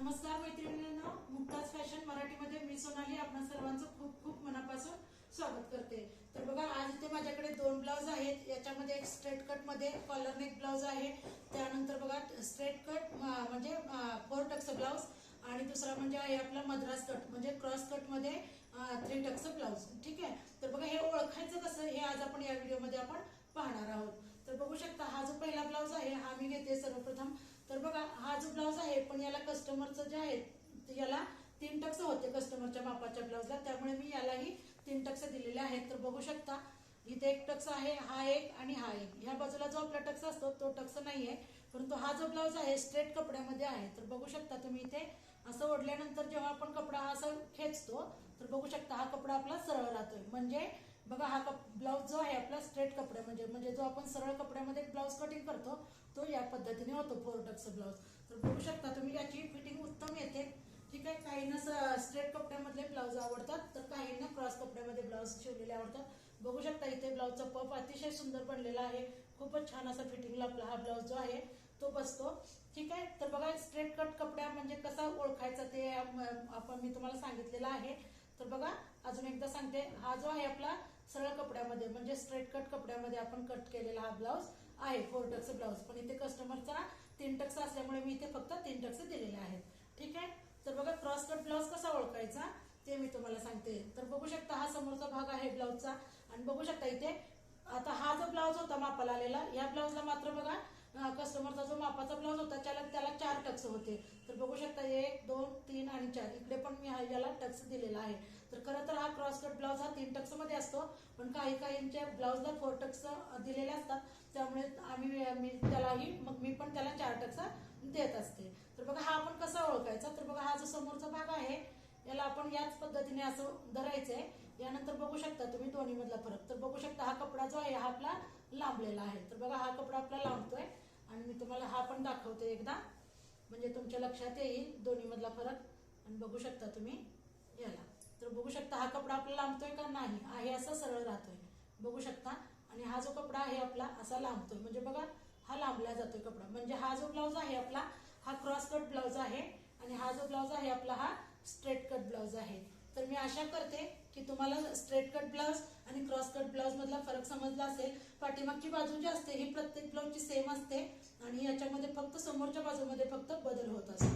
नमस्कार मैत्रिणींना मुक्ताज फॅशन मराठीमध्ये मी सोनाली आपण सर्वांचं खूप खूप मनापासून स्वागत करते. तर बघा आज इथे माझ्याकडे दोन ब्लाऊज आहेत. याच्यामध्ये एक स्ट्रेट कटमध्ये कॉलर नेक ब्लाऊज आहे. त्यानंतर बघा स्ट्रेट कट म्हणजे फोर टक्स ब्लाऊज आणि दुसरा म्हणजे आहे आपला मद्रास कट म्हणजे क्रॉस कटमध्ये थ्री टक्स ब्लाऊज ठीक आहे? तर बघा हे ओळखायचं कसं? हे आज आपण या व्हिडिओमध्ये आपण पाहणार आहोत. तर बघू शकता हा जो पहिला ब्लाऊज आहे हा मी घेते सर्वप्रथम. तर बघा हा जो ब्लाऊज आहे पण याला कस्टमरचं जे आहे ते याला तीन टक्स होते कस्टमरच्या मापाच्या ब्लाऊजला त्यामुळे मी यालाही तीन टक्स दिलेले आहेत. तर बघू शकता इथे एक टक्स आहे हा एक आणि हा एक. ह्या बाजूला जो आपला टक्स असतो तो टक्स नाहीये. परंतु हा जो ब्लाऊज आहे स्ट्रेट कपड्यामध्ये आहे. तर बघू शकता तुम्ही इथे असं ओढल्यानंतर जेव्हा आपण कपडा हा असा खेचतो तर बघू शकता हा कपडा आपला सरळ राहतोय. म्हणजे बघा हा कप ब्लाऊज जो आहे आपला स्ट्रेट कपड्या म्हणजे म्हणजे जो आपण सरळ कपड्यामध्ये ब्लाऊज कटिंग करतो तो या पद्धतीने होतो फोर टक्स ब्लाऊज तर बघू शकता तुम्ही याची फिटिंग उत्तम येते ठीक आहे काहींना स्ट्रेट कपड्यामधले ब्लाऊज आवडतात तर काहींना क्रॉस कपड्यामध्ये ब्लाऊज शिवलेले आवडतात. बघू शकता इथे ब्लाऊजचा पप अतिशय सुंदर बनलेला आहे. खूपच छान असा फिटिंगला आपला हा ब्लाऊज जो आहे तो बसतो. ठीक आहे? तर बघा स्ट्रेट कट कपड्या म्हणजे कसा ओळखायचा ते आपण मी तुम्हाला सांगितलेलं आहे. तर बघा अजून एकदा सांगते. हा जो आहे आपला सरळ कपड्यामध्ये म्हणजे स्ट्रेट कट कपड्यामध्ये आपण कट केलेला हा ब्लाऊज आहे फोर टक्स ब्लाऊज पण इथे कस्टमरचा तीन टक्स असल्यामुळे मी इथे फक्त तीन टक्स दिलेले आहेत ठीक आहे तर बघा क्रॉस कट ब्लाऊज कसा ओळखायचा ते मी तुम्हाला सांगते. तर बघू शकता हा समोरचा भाग आहे ब्लाऊजचा आणि बघू शकता इथे आता हा जो ब्लाऊज होता मापाला आलेला या ब्लाऊजला मात्र बघा कस्टमरचा जो मापाचा ब्लाऊज होता त्याला त्याला चार टक्स होते. तर बघू शकता एक दोन तीन आणि चार. इकडे पण मी हा याला टक्स दिलेला आहे. तर खरं तर हा क्रॉसकट ब्लाऊज हा तीन टक्समध्ये असतो पण काही काहींच्या ब्लाऊजला फोर टक्स दिलेले असतात. त्यामुळे आम्ही मी त्यालाही मग मी पण त्याला चार टक्स देत असते तर बघा हा आपण कसा ओळखायचा तर बघा हा जो समोरचा भाग आहे याला आपण याच पद्धतीने असं धरायचंय. यानंतर बघू शकता तुम्ही दोन्ही मधला फरक. तर बघू शकता हा कपडा जो आहे हा आपला लांबलेला आहे. तर बघा हा कपडा आपला लांबतोय. आणि मी तुम्हाला हा पण दाखवते एकदा. म्हणजे तुमच्या लक्षात येईल दोन्ही मधला फरक. आणि बघू शकता तुम्ही याला. तर बघू शकता हा कपडा आपला लांबतोय का नाही? आहे असा सरळ राहतोय. बघू शकता. आणि हा जो कपडा आहे आपला असा लांबतोय. म्हणजे बघा हा लांबला जातोय कपडा. म्हणजे हा जो ब्लाऊज आहे आपला हा क्रॉस कट ब्लाऊज आहे. आणि हा जो ब्लाऊज आहे आपला हा स्ट्रेट कट ब्लाऊज आहे तर मी आशा करते की तुम्हाला स्ट्रेट कट ब्लाऊज आणि क्रॉस कट ब्लाऊज मधला फरक समजला असेल. पाठीमागची बाजू जी असते ही प्रत्येक ब्लाऊजची सेम असते आणि याच्यामध्ये फक्त समोरच्या बाजूमध्ये फक्त बदल होत असतो.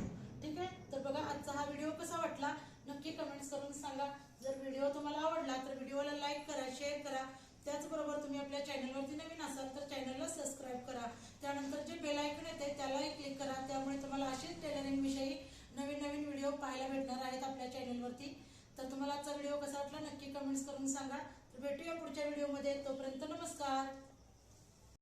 ठीक आहे? तर बघा आजचा हा व्हिडिओ कसा वाटला? नक्की कमेंट्स करून सांगा. जर व्हिडिओ तुम्हाला आवडला तर व्हिडिओला लाईक करा शेअर करा. त्याचबरोबर तुम्ही आपल्या चॅनलवरती नवीन असाल तर चॅनलला सबस्क्राईब करा त्यानंतर जे बेल आयकन येते त्यालाही क्लिक करा त्यामुळे तुम्हाला असेच टेलरिंग विषयी नवीन नवीन व्हिडिओ पाहायला भेटणार आहेत आपल्या चॅनलवरती तर तुम्हाला आजचा व्हिडिओ कसा वाटला नक्की कमेंट्स करून सांगा. तर भेटूया पुढच्या व्हिडिओमध्ये तोपर्यंत नमस्कार.